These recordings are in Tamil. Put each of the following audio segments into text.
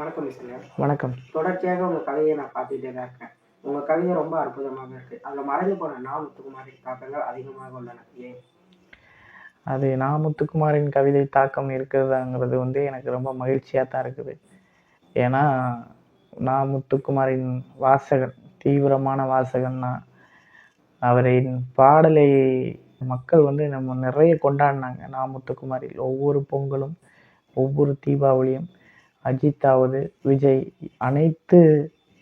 வணக்கம் மிஸ்டர். வணக்கம். தொடர்ச்சியாக உங்கள் கவிதையை நான் பார்த்துட்டே தான் இருக்கேன். உங்கள் கவிதை ரொம்ப அற்புதமாக இருக்கு. அதில் மறைந்து போன நா முத்துக்குமாரின் தாக்கங்கள் அதிகமாக உள்ளன. ஏன்? அது நா முத்துக்குமாரின் கவிதை தாக்கம் இருக்கிறதாங்கிறது வந்து எனக்கு ரொம்ப மகிழ்ச்சியாக தான் இருக்குது. ஏன்னா நான் முத்துக்குமாரின் வாசகன் தீவிரமான வாசகன் நான். அவரின் பாடலை மக்கள் வந்து நம்ம நிறைய கொண்டாடினாங்க. நா முத்துக்குமாரில் ஒவ்வொரு பொங்கலும் ஒவ்வொரு தீபாவளியும். அஜித்தாவது விஜய் அனைத்து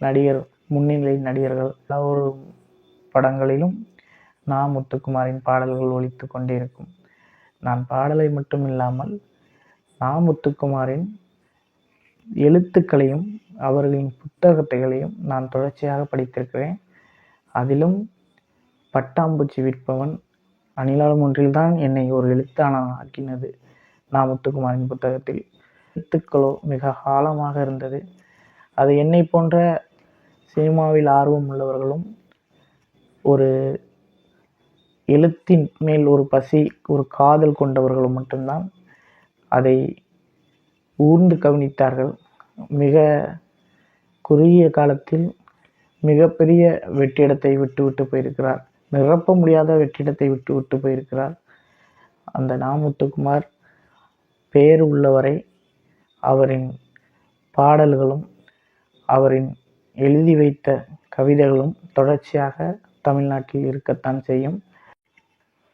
நடிகர் முன்னிலை நடிகர்கள் ஒரு படங்களிலும் நா. முத்துக்குமாரின் பாடல்கள் ஒலித்து கொண்டே இருக்கும் நான் பாடலை மட்டும் இல்லாமல் நா. முத்துக்குமாரின் எழுத்துக்களையும் அவர்களின் புத்தகத்தைகளையும் நான் தொடர்ச்சியாக படித்திருக்கிறேன். அதிலும் பட்டாம்பூச்சி விற்பவன் அணிலாளம் ஒன்றில்தான் என்னை ஒரு எழுத்தாளன் ஆக்கினது நா. முத்துக்குமாரின் புத்தகத்தில் எழுத்துக்களோ மிக ஆழமாக இருந்தது. அது என்னை போன்ற சினிமாவில் ஆர்வம் உள்ளவர்களும் ஒரு எழுத்தின் மேல் ஒரு பசி ஒரு காதல் கொண்டவர்களும் மட்டும்தான் அதை ஊர்ந்து கவனித்தார்கள். மிக குறுகிய காலத்தில் மிகப்பெரிய வெற்றிடத்தை விட்டு விட்டு போயிருக்கிறார். நிரப்ப முடியாத வெற்றிடத்தை விட்டு விட்டு போயிருக்கிறார். அந்த நாமுத்துக்குமார் பேர் உள்ளவரை அவரின் பாடல்களும் அவரின் எழுதி வைத்த கவிதைகளும் தொடர்ச்சியாக தமிழ்நாட்டில் இருக்கத்தான் செய்யும்.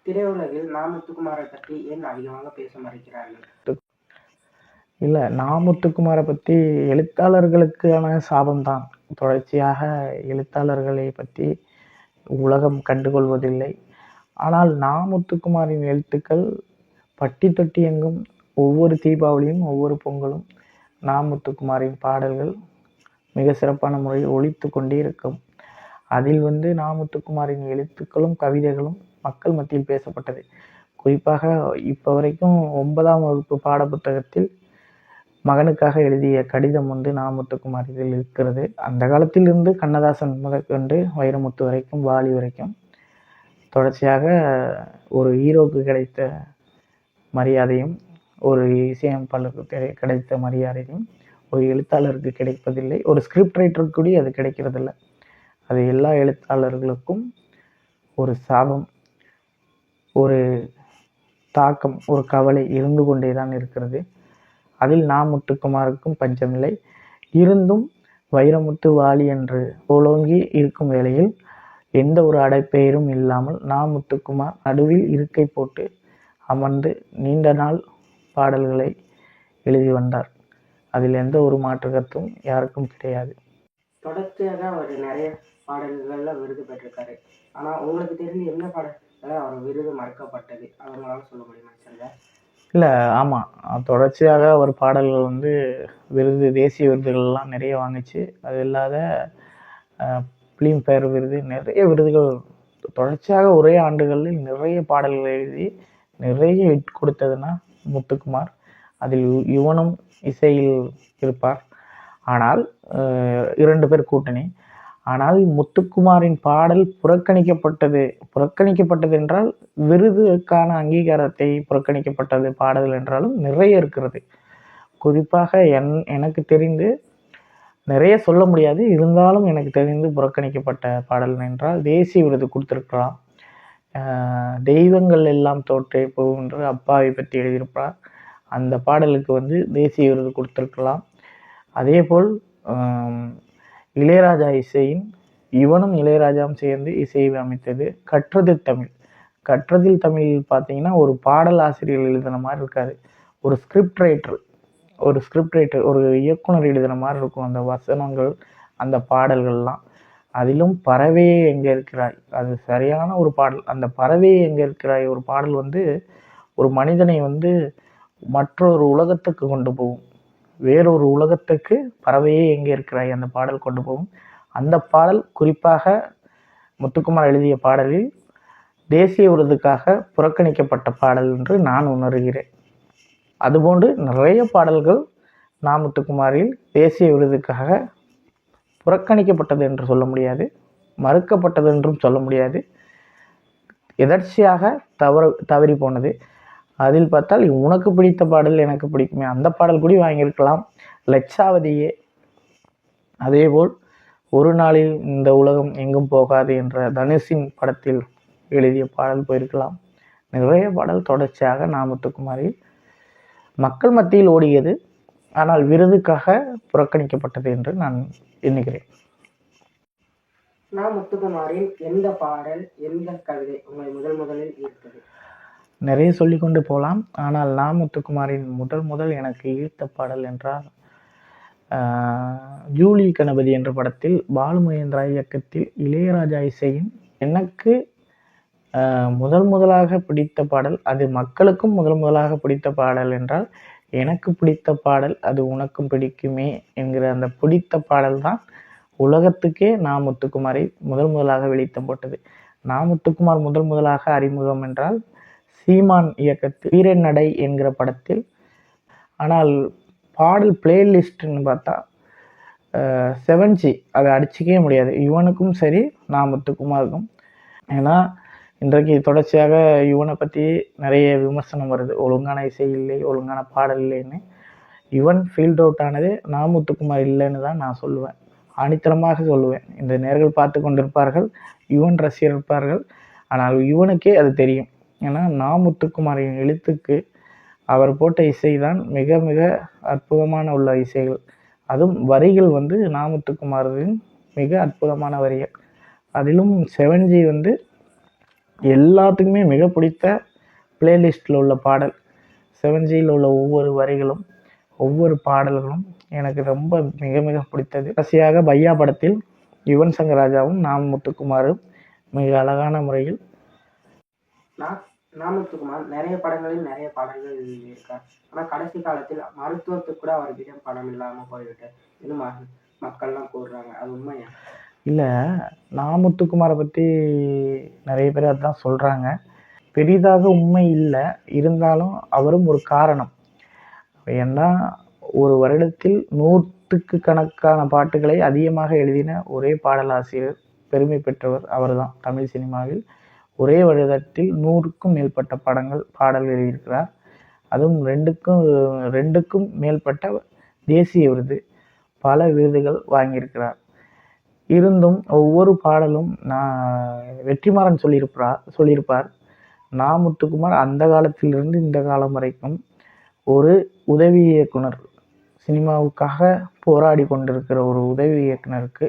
திரையுலகில் நா முத்துக்குமாரை பற்றி ஏன் அதிகமாக பேச மறைக்கிறார்கள்? இல்லை நாமுத்துக்குமாரை பற்றி எழுத்தாளர்களுக்கான சாபம்தான். தொடர்ச்சியாக எழுத்தாளர்களை பற்றி உலகம் கண்டுகொள்வதில்லை. ஆனால் நாமுத்துக்குமாரின் எழுத்துக்கள் பட்டி தொட்டி எங்கும் ஒவ்வொரு தீபாவளியும் ஒவ்வொரு பொங்கலும் நாமுத்துக்குமாரின் பாடல்கள் மிக சிறப்பான முறையில் ஒழித்து கொண்டே இருக்கும் அதில் வந்து நாமுத்துக்குமாரின் எழுத்துக்களும் கவிதைகளும் மக்கள் மத்தியில் பேசப்பட்டது. குறிப்பாக இப்போ வரைக்கும் ஒன்பதாம் வகுப்பு பாட புத்தகத்தில் மகனுக்காக எழுதிய கடிதம் வந்து நாமுத்துக்குமார் இதில் இருக்கிறது. அந்த காலத்திலிருந்து கண்ணதாசன் முதற்கொண்டு வைரமுத்து வரைக்கும் வாலி வரைக்கும் தொடர்ச்சியாக ஒரு ஹீரோக்கு கிடைத்த மரியாதையும் ஒரு இசையமைப்பாளருக்கு கிடை- கிடைத்த மரியாதையும் ஒரு எழுத்தாளருக்கு கிடைப்பதில்லை ஒரு ஸ்கிரிப்ட் ரைட்டருக்கு கூட அது கிடைக்கிறதில்ல. அது எல்லா எழுத்தாளர்களுக்கும் ஒரு சாபம் ஒரு தாக்கம் ஒரு கவலை இருந்து கொண்டே தான் இருக்கிறது. அதில் நாம் முத்துக்குமாருக்கும் பஞ்சமில்லை. இருந்தும் வைரமுத்து வாலி என்று ஓலோங்கி இருக்கும் வேளையில் எந்த ஒரு அடைப்பெயரும் இல்லாமல் நாம் முத்துக்குமார் நடுவில் இருக்கை போட்டு அமர்ந்து நீண்ட நாள் பாடல்களை எழுதி வந்தார். அதில் எந்த ஒரு மாற்று கருத்தும் யாருக்கும் கிடையாது. தொடர்ச்சியாக அவர் நிறைய பாடல்கள்ல விருது பெற்றிருக்காரு. ஆனால் உங்களுக்கு தெரிஞ்ச எந்த பாடல்கள் அவர் விருது மறுக்கப்பட்டது? அவங்களால சொல்ல முடியுமா சார் இல்லை ஆமாம் தொடர்ச்சியாக அவர் பாடல்கள் வந்து விருது தேசிய விருதுகள்லாம் நிறைய வாங்குச்சு. அது இல்லாத ஃபிலிம் ஃபேர் விருது நிறைய விருதுகள் தொடர்ச்சியாக ஒரே ஆண்டுகளில் நிறைய பாடல்கள் எழுதி நிறைய ஹிட் கொடுத்ததுன்னா முத்துக்குமார். அதில் யுவனும் இசையில் இருப்பார். ஆனால் இரண்டு பேர் கூட்டணி. ஆனால் முத்துக்குமாரின் பாடல் புறக்கணிக்கப்பட்டது புறக்கணிக்கப்பட்டது என்றால் விருதுக்கான அங்கீகாரத்தை புறக்கணிக்கப்பட்டது பாடல் என்றாலும் நிறைய இருக்கிறது. குறிப்பாக என் எனக்கு தெரிந்து நிறைய சொல்ல முடியாது. இருந்தாலும் எனக்கு தெரிந்து புறக்கணிக்கப்பட்ட பாடல் என்றால் தேசிய விருது கொடுத்துருக்கலாம். தெய்வங்கள் எல்லாம் தோற்றே போகும் என்று அப்பாவை பற்றி எழுதியிருப்பார். அந்த பாடலுக்கு வந்து தேசிய விருது கொடுத்துருக்கலாம். அதேபோல் போல் இளையராஜா இசையின் இவனும் இளையராஜாவும் சேர்ந்து இசையை அமைத்தது கற்றது தமிழ். கற்றதில் தமிழ் பார்த்தீங்கன்னா ஒரு பாடல் ஆசிரியர் எழுதின மாதிரி இருக்காது. ஒரு ஸ்கிரிப்ட் ரைட்டர் ஒரு ஸ்கிரிப்ட் ரைட்டர் ஒரு இயக்குனர் எழுதின மாதிரி இருக்கும் அந்த வசனங்கள் அந்த பாடல்கள்லாம். அதிலும் பறவையே எங்கே இருக்கிறாய்? அது சரியான ஒரு பாடல். அந்த பறவையே எங்கே இருக்கிறாய்? ஒரு பாடல் வந்து ஒரு மனிதனை வந்து மற்றொரு உலகத்துக்கு கொண்டு போகும். வேறொரு உலகத்துக்கு பறவையே எங்கே இருக்கிறாய்? அந்த பாடல் கொண்டு போகும். அந்த பாடல் குறிப்பாக முத்துக்குமார் எழுதிய பாடலில் தேசிய விருதுக்காக புறக்கணிக்கப்பட்ட பாடல் என்று நான் உணர்கிறேன். அதுபோன்று நிறைய பாடல்கள் நா. முத்துக்குமாரில் தேசிய விருதுக்காக புறக்கணிக்கப்பட்டது என்று சொல்ல முடியாது மறுக்கப்பட்டது என்றும் சொல்ல முடியாது. எதர்ச்சியாக தவறு தவறி போனது. அதில் பார்த்தால் உனக்கு பிடித்த பாடல் எனக்கு பிடிக்குமே அந்த பாடல் கூட வாங்கியிருக்கலாம். லட்சாவதியே. அதேபோல் ஒரு நாளில் இந்த உலகம் எங்கும் போகாது என்ற தனுஷின் படத்தில் எழுதிய பாடல் போயிருக்கலாம். நிறைய பாடல் தொடர்ச்சியாக நாமத்துக்குமாரில் மக்கள் மத்தியில் ஓடியது ஆனால் விருதுக்காக புறக்கணிக்கப்பட்டது என்று நான் எண்ணுகிறேன். நான் முத்துக்குமாரின் எந்த பாடல் எந்த கவிதை உங்களை முதல் முதலில் ஈர்த்தது? நிறைய சொல்லிக்கொண்டு போகலாம். ஆனால் நா முத்துக்குமாரின் முதல் முதல் எனக்கு ஈர்த்த பாடல் என்றால் ஆஹ், ஜூலி கணபதி என்ற படத்தில் பாலு மகேந்திரா இயக்கத்தில் இளையராஜா இசையின் எனக்கு முதல் முதலாக பிடித்த பாடல் அது மக்களுக்கும் முதல் முதலாக பிடித்த பாடல் என்றால் எனக்கு பிடித்த பாடல் அது உனக்கும் பிடிக்குமே என்கிற அந்த பிடித்த பாடல் தான் உலகத்துக்கே நா முத்துக்குமாரை முதல் முதலாக வெளித்தம் போட்டது. நா முத்துக்குமார் முதல் முதலாக அறிமுகம் என்றால் சீமான் இயக்கத்தில் வீரன் நடை என்கிற படத்தில். ஆனால் பாடல் பிளேலிஸ்ட்னு பார்த்தா செவன் ஜி அதை அடிச்சிக்கவே முடியாது. இவனுக்கும் சரி நாமத்துக்குமாருக்கும். ஏன்னா இன்றைக்கு தொடர்ச்சியாக யுவனை பற்றி நிறைய விமர்சனம் வருது. ஒழுங்கான இசை இல்லை ஒழுங்கான பாடல் இல்லைன்னு. யுவன் ஃபீல்ட் அவுட் ஆனது நாமுத்துக்குமார் இல்லைன்னு தான் நான் சொல்லுவேன். ஆணித்தரமாக சொல்லுவேன். இந்த நேர்கள் பார்த்து கொண்டிருப்பார்கள் யுவன் ரசிகர் இருப்பார்கள். ஆனால் யுவனுக்கே அது தெரியும். ஏன்னா நாமுத்துக்குமாரின் எழுத்துக்கு அவர் போட்ட இசை தான் மிக மிக அற்புதமான உள்ள இசைகள். அதுவும் வரிகள் வந்து நாமுத்துக்குமாரின் மிக அற்புதமான வரிகள். அதிலும் செவன்ஜி வந்து எல்லாத்துக்குமே மிக பிடித்த பிளேலிஸ்ட்டில் உள்ள பாடல். செவன் ஜியில் உள்ள ஒவ்வொரு வரிகளும் ஒவ்வொரு பாடல்களும் எனக்கு ரொம்ப மிக மிக பிடித்தது. கடைசியாக பையா படத்தில் யுவன் சங்கர் ராஜாவும் நாம் முத்துக்குமாரும் மிக அழகான முறையில் நான் நாமத்துக்குமார் நிறைய படங்களில் நிறைய பாடல்கள் எழுதியிருக்கார். ஆனால் கடைசி காலத்தில் மருத்துவத்துக்கு கூட அவர்கிட்ட படம் இல்லாமல் போய்விட்டார். இன்னும் மக்கள்லாம் கூறுறாங்க. அது உண்மையா? இல்லை நாமுத்துக்குமாரை பற்றி நிறைய பேர் அதான் சொல்கிறாங்க பெரிதாக உண்மை இல்லை இருந்தாலும் அவரும் ஒரு காரணம். ஏன்னா ஒரு வருடத்தில் நூற்றுக்கு கணக்கான பாட்டுகளை அதிகமாக எழுதின ஒரே பாடலாசிரியர் பெருமை பெற்றவர் அவர்தான். தமிழ் சினிமாவில் ஒரே வருடத்தில் நூறுக்கும் மேற்பட்ட படங்கள் பாடல் எழுதியிருக்கிறார். அதுவும் ரெண்டுக்கும் ரெண்டுக்கும் மேற்பட்ட தேசிய விருது பல விருதுகள் வாங்கியிருக்கிறார். இருந்தும் ஒவ்வொரு பாடலும் நான் வெற்றிமாறன் சொல்லியிருப்பார் சொல்லியிருப்பார். நா முத்துக்குமார் அந்த காலத்திலிருந்து இந்த காலம் வரைக்கும் ஒரு உதவி இயக்குனர் சினிமாவுக்காக போராடி கொண்டிருக்கிற ஒரு உதவி இயக்குனருக்கு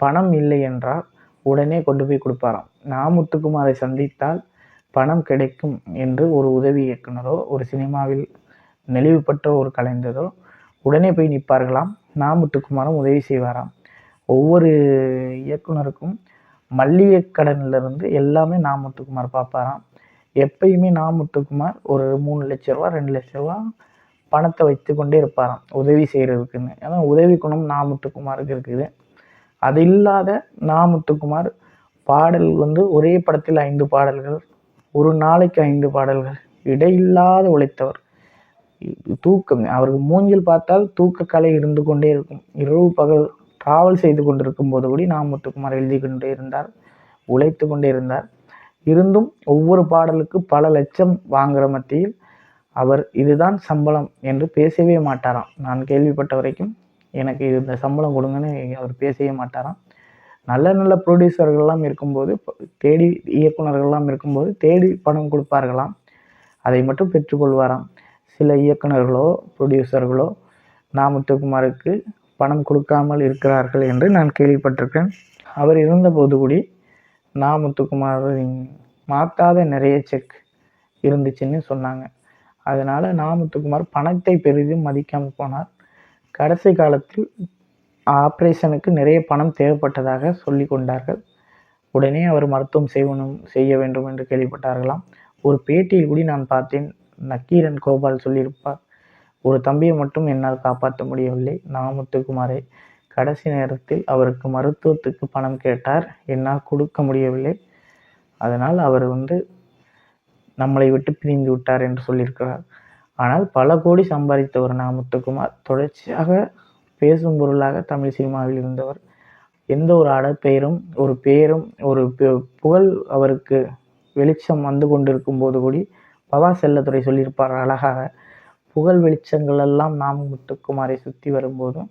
பணம் இல்லை என்றால் உடனே கொண்டு போய் கொடுப்பாராம். நா முத்துக்குமாரை சந்தித்தால் பணம் கிடைக்கும் என்று ஒரு உதவி இயக்குனரோ ஒரு சினிமாவில் நெளிவுபட்ட ஒரு கலைஞரோ உடனே போய் நிற்பார்களாம். நா முத்துக்குமாரும் உதவி செய்வாராம். ஒவ்வொரு இயக்குனருக்கும் மல்லிகை கடன்லேருந்து எல்லாமே நா முத்துக்குமார் பார்ப்பாராம் எப்பயுமே நா முத்துக்குமார் ஒரு மூணு லட்ச ரூபா ரெண்டு லட்ச ரூபா பணத்தை வைத்து கொண்டே இருப்பாராம் உதவி செய்கிறதுக்குன்னு ஏன்னா உதவி குணம் நா முத்துக்குமாருக்கு இருக்குது. அது இல்லாத நா முத்துக்குமார் பாடல் வந்து ஒரே படத்தில் ஐந்து பாடல்கள் ஒரு நாளைக்கு ஐந்து பாடல்கள் இடையில்லாத உழைத்தவர். தூக்கம் அவருக்கு மூஞ்சில் பார்த்தால் தூக்கக்கலை இருந்து கொண்டே இருக்கும். இரவு பகல் காவல் செய்து கொண்டிருக்கும் போது கூட நாம் முத்துக்குமார் எழுதி கொண்டே இருந்தார் உழைத்து கொண்டே இருந்தார். இருந்தும் ஒவ்வொரு பாடலுக்கு பல லட்சம் வாங்குற மத்தியில் அவர் இதுதான் சம்பளம் என்று பேசவே மாட்டாராம். நான் கேள்விப்பட்ட வரைக்கும் எனக்கு இது இந்த சம்பளம் கொடுங்கன்னு அவர் பேசவே மாட்டாராம். நல்ல நல்ல ப்ரொடியூசர்கள்லாம் இருக்கும்போது தேடி இயக்குனர்கள்லாம் இருக்கும்போது தேடி பணம் கொடுப்பார்களாம். அதை மட்டும் பெற்றுக்கொள்வாராம். சில இயக்குனர்களோ ப்ரொடியூசர்களோ நாமுத்துக்குமாருக்கு பணம் கொடுக்காமல் இருக்கிறார்கள் என்று நான் கேள்விப்பட்டிருக்கேன் அவர் இருந்தபோது கூடி நாமுத்துக்குமாரின் மாற்றாத நிறைய செக் இருந்துச்சுன்னு சொன்னாங்க. அதனால் நாமத்துக்குமார் பணத்தை பெரிதும் மதிக்காமல் போனார். கடைசி காலத்தில் ஆப்ரேஷனுக்கு நிறைய பணம் தேவைப்பட்டதாக சொல்லி கொண்டார்கள். உடனே அவர் மருத்துவம் செய்வனும் செய்ய வேண்டும் என்று கேள்விப்பட்டார்களாம். ஒரு பேட்டியில் கூட நான் பார்த்தேன். நக்கீரன் கோபால் சொல்லியிருப்பார். ஒரு தம்பியை மட்டும் என்னால் காப்பாற்ற முடியவில்லை. நாமுத்துக்குமாரை கடைசி நேரத்தில் அவருக்கு மருத்துவத்துக்கு பணம் கேட்டார். என்னால் கொடுக்க முடியவில்லை. அதனால் அவர் வந்து நம்மளை விட்டு பிரிந்து விட்டார் என்று சொல்லியிருக்கிறார். ஆனால் பல கோடி சம்பாதித்தவர் நாமுத்துக்குமார். தொடர்ச்சியாக பேசும் பொருளாக தமிழ் சினிமாவில் இருந்தவர். எந்த ஒரு அடப்பெயரும் ஒரு பெயரும் ஒரு பு- புகழ் அவருக்கு வெளிச்சம் வந்து கொண்டிருக்கும் போது கூடி பவா செல்லத்துறை சொல்லியிருப்பார் அழகாக. புகழ் வெளிச்சங்கள் எல்லாம் நாம் முத்துக்குமாரை சுற்றி வரும்போதும்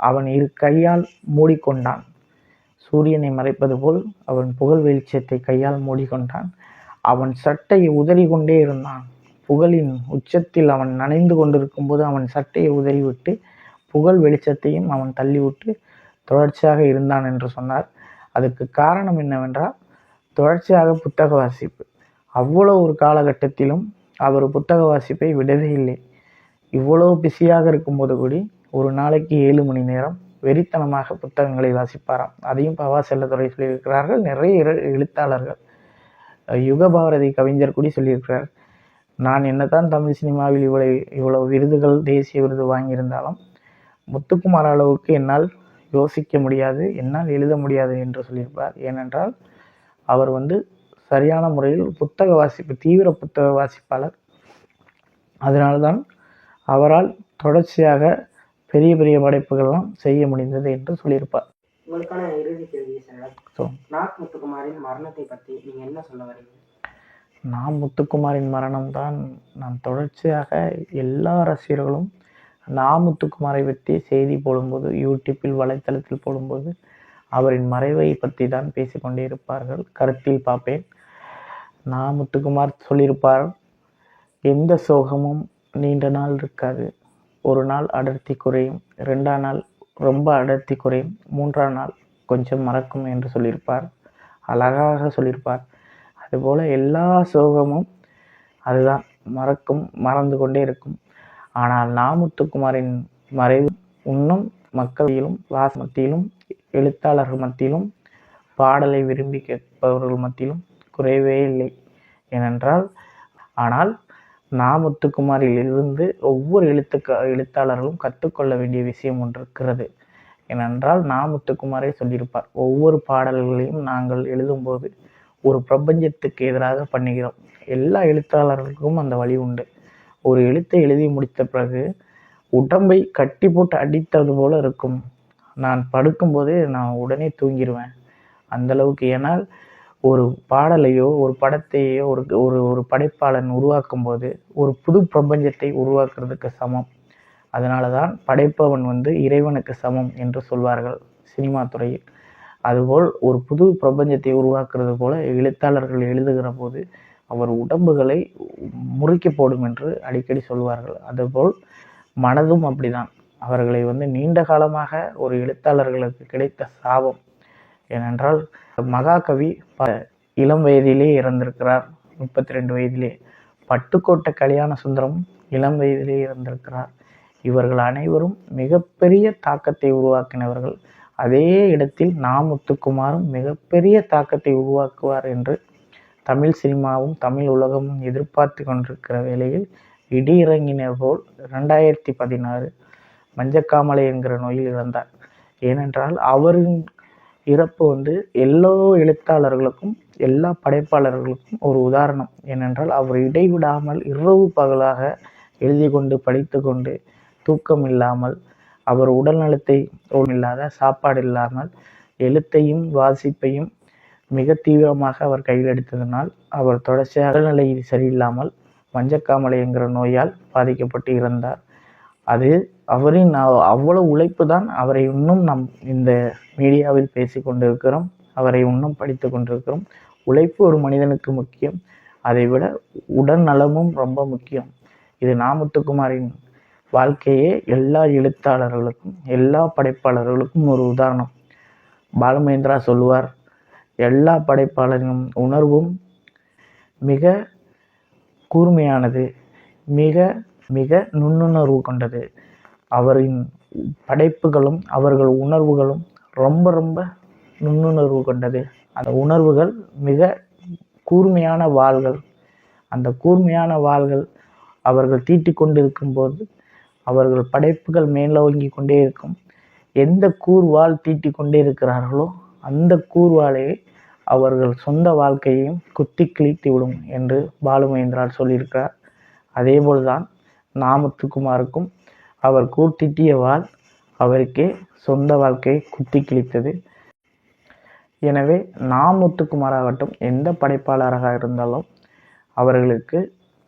அவன் இரு கையால் மூடிக்கொண்டான். சூரியனை மறைப்பது போல் அவன் புகழ் வெளிச்சத்தை கையால் மூடிக்கொண்டான். அவன் சட்டையை உதறி கொண்டே இருந்தான். புகழின் உச்சத்தில் அவன் நனைந்து கொண்டிருக்கும் போது அவன் சட்டையை உதறிவிட்டு புகழ் வெளிச்சத்தையும் அவன் தள்ளிவிட்டு தொடர்ச்சியாக இருந்தான் என்று சொன்னார். அதுக்கு காரணம் என்னவென்றால் தொடர்ச்சியாக புத்தக வாசிப்பு. அவ்வளோ ஒரு காலகட்டத்திலும் அவர் புத்தக வாசிப்பை விடவே இல்லை. இவ்வளோ பிஸியாக இருக்கும்போது கூடி ஒரு நாளைக்கு ஏழு மணி நேரம் வெறித்தனமாக புத்தகங்களை வாசிப்பாராம். அதையும் பவா செல்லத்துறை சொல்லியிருக்கிறார்கள். நிறைய எழு- எழுத்தாளர்கள் யுகபாரதி கவிஞர் கூட சொல்லியிருக்கிறார். நான் என்னதான் தமிழ் சினிமாவில் இவ்வளவு இவ்வளவு விருதுகள் தேசிய விருது வாங்கியிருந்தாலும் முத்துக்குமார் அளவுக்கு என்னால் யோசிக்க முடியாது என்னால் எழுத முடியாது என்று சொல்லியிருப்பார். ஏனென்றால் அவர் வந்து சரியான முறையில் புத்தக வாசிப்பு தீவிர புத்தக வாசிப்பாளர். அதனால்தான் அவரால் தொடர்ச்சியாக பெரிய பெரிய படைப்புகள்லாம் செய்ய முடிந்தது என்று சொல்லியிருப்பார். உங்களுக்கான இறுதி கேள்வி சார் ஸோ நாக் முத்துக்குமாரின் மரணத்தை பற்றி என்ன சொல்ல வரீங்க? நான் முத்துக்குமாரின் மரணம்தான் நான் தொடர்ச்சியாக எல்லா ரசிகர்களும் நான் முத்துக்குமாரை பற்றி செய்தி போடும்போது யூடியூப்பில் வலைத்தளத்தில் போடும்போது அவரின் மறைவை பற்றி தான் பேசிக்கொண்டே இருப்பார்கள். கருத்தில் பார்ப்பேன். நான் முத்துக்குமார் சொல்லியிருப்பார் எந்த சோகமும் நீண்ட நாள் இருக்காது. ஒரு நாள் அடர்த்தி குறையும் ரெண்டாம் நாள் ரொம்ப அடர்த்தி குறையும் மூன்றாம் நாள் கொஞ்சம் மறக்கும் என்று சொல்லியிருப்பார். அழகாக சொல்லியிருப்பார். அதுபோல் எல்லா சோகமும் அதுதான் மறக்கும் மறந்து கொண்டே இருக்கும். ஆனால் நாமுத்துக்குமாரின் மறைவு இன்னும் மக்களிலும் வாச மத்தியிலும் எழுத்தாளர்கள் மத்தியிலும் பாடலை விரும்பி கேட்பவர்கள் மத்தியிலும் குறைவே இல்லை. ஏனென்றால் ஆனால் நாமுத்துக்குமாரில் இருந்து ஒவ்வொரு எழுத்துக்க எழுத்தாளர்களும் கற்றுக்கொள்ள வேண்டிய விஷயம் ஒன்று இருக்கிறது. ஏனென்றால் நாமுத்துக்குமாரே சொல்லியிருப்பார் ஒவ்வொரு பாடல்களையும் நாங்கள் எழுதும்போது ஒரு பிரபஞ்சத்துக்கு எதிராக பண்ணுகிறோம். எல்லா எழுத்தாளர்களுக்கும் அந்த வழி உண்டு. ஒரு எழுத்தை எழுதி முடித்த பிறகு உடம்பை கட்டி போட்டு அடித்தது போல இருக்கும். நான் படுக்கும்போதே நான் உடனே தூங்கிடுவேன் அந்தளவுக்கு ஏன்னால் ஒரு பாடலையோ ஒரு படத்தையோ ஒரு ஒரு ஒரு படைப்பாளன் உருவாக்கும் போது ஒரு புது பிரபஞ்சத்தை உருவாக்குறதுக்கு சமம். அதனால தான் படைப்பவன் வந்து இறைவனுக்கு சமம் என்று சொல்வார்கள் சினிமா துறையில். அதுபோல் ஒரு புது பிரபஞ்சத்தை உருவாக்குறது போல எழுத்தாளர்கள் எழுதுகிற போது அவர் உடம்புகளை முறுக்கி போடும் என்று அடிக்கடி சொல்வார்கள். அதுபோல் மனதும் அப்படிதான். அவர்களை வந்து நீண்ட காலமாக ஒரு எழுத்தாளர்களுக்கு கிடைத்த சாபம். ஏனென்றால் மகாகவி ப- இளம் வயதிலே இறந்திருக்கிறார் முப்பத்தி ரெண்டு வயதிலே. பட்டுக்கோட்டை கல்யாண சுந்தரம் இளம் வயதிலே இறந்திருக்கிறார். இவர்கள் அனைவரும் மிகப்பெரிய தாக்கத்தை உருவாக்கினவர்கள். அதே இடத்தில் நா முத்துக்குமாரும் மிகப்பெரிய தாக்கத்தை உருவாக்குவார் என்று தமிழ் சினிமாவும் தமிழ் உலகமும் எதிர்பார்த்து கொண்டிருக்கிற வேளையில் இடி இறங்கினர் போல் ரெண்டாயிரத்தி பதினாறு மஞ்சக்காமலை என்கிற நோயில் இறந்தார். ஏனென்றால் அவரின் இறப்பு வந்து எல்லா எழுத்தாளர்களுக்கும் எல்லா படைப்பாளர்களுக்கும் ஒரு உதாரணம். ஏனென்றால் அவர் இடைவிடாமல் இரவு பகலாக எழுதி கொண்டு படித்து கொண்டு தூக்கம் இல்லாமல் அவர் உடல்நலத்தை இல்லாத சாப்பாடு இல்லாமல் எழுத்தையும் வாசிப்பையும் மிக தீவிரமாக அவர் கையில் எடுத்ததனால் அவர் தொடர்ச்சியாக உடல்நிலை சரியில்லாமல் மஞ்சக்காமலை என்கிற நோயால் பாதிக்கப்பட்டு இருந்தார் அது அவரின் அவ்- அவ்வளவு உழைப்பு தான் அவரை இன்னும் நம் இந்த மீடியாவில் பேசி கொண்டிருக்கிறோம். அவரை இன்னும் படித்து கொண்டிருக்கிறோம். உழைப்பு ஒரு மனிதனுக்கு முக்கியம். அதை விட உடல் நலமும் ரொம்ப முக்கியம். இது நாமுத்துக்குமாரின் வாழ்க்கையே எல்லா எழுத்தாளர்களுக்கும் எல்லா படைப்பாளர்களுக்கும் ஒரு உதாரணம். பாலமேந்திரா சொல்லுவார் எல்லா படைப்பாளரின் உணர்வும் மிக கூர்மையானது மிக மிக நுண்ணுணர்வு கொண்டது. அவரின் படைப்புகளும் அவர்கள் உணர்வுகளும் ரொம்ப ரொம்ப நுண்ணுணர்வு கொண்டது. அந்த உணர்வுகள் மிக கூர்மையான வாள்கள். அந்த கூர்மையான வாள்கள் அவர்கள் தீட்டிக் கொண்டிருக்கும் போது அவர்கள் படைப்புகள் மேலோங்கி கொண்டே இருக்கும். எந்த கூர்வால் தீட்டிக் கொண்டே இருக்கிறார்களோ அந்த கூர்வாளை அவர்கள் சொந்த வாழ்க்கையையும் குத்தி கிழித்து விடும் என்று பாலுமகேந்திரால் சொல்லியிருக்கிறார். அதேபோல்தான் நாமத்துக்குமாருக்கும் அவர் கூர்த்திட்டிய வாள் அவருக்கே சொந்த வாழ்க்கையை குத்தி கிழித்தது. எனவே நாமுத்துக்குமாராகட்டும் எந்த படைப்பாளராக இருந்தாலும் அவர்களுக்கு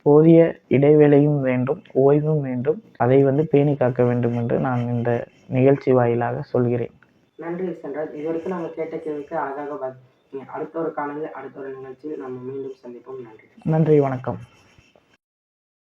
போதிய இடைவேளையும் வேண்டும் ஓய்வும் வேண்டும். அதை வந்து பேணி காக்க வேண்டும் என்று நான் இந்த நிகழ்ச்சி வாயிலாக சொல்கிறேன். நன்றி சென்றால் இது வரைக்கும் நாங்கள் கேட்ட கேள்விக்கு அழகாக அடுத்த ஒரு காலையில் அடுத்த ஒரு நிகழ்ச்சியில் நம்ம மீண்டும் சந்திப்போம். நன்றி. நன்றி வணக்கம்.